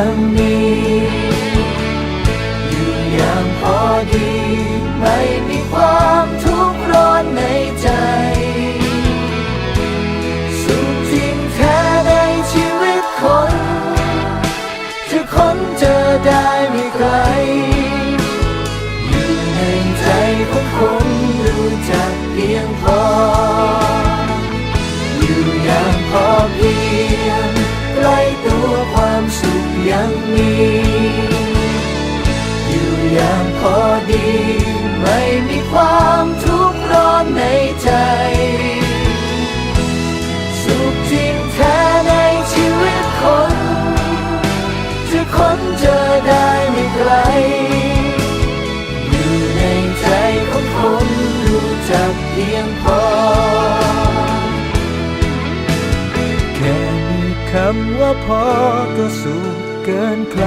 ยังมีอยู่อย่างพอดี ไม่มีความทุกข์ร้อนในใจสุขจริงแท้ในชีวิตคนจะค้นเจอได้ไม่ไกล อยู่ในใจของคนรู้จักเพียงพอ อยู่อย่างพอเพียง ยังมี อยู่อย่างพอดี ไม่มีความทุกข์ร้อนในใจ สุขจริงแท้ในชีวิตคน จะค้นเจอได้ไม่ไกล อยู่ในใจของคนรู้จักเพียงพอแค่มีคำว่าพอก็สุข เกินใคร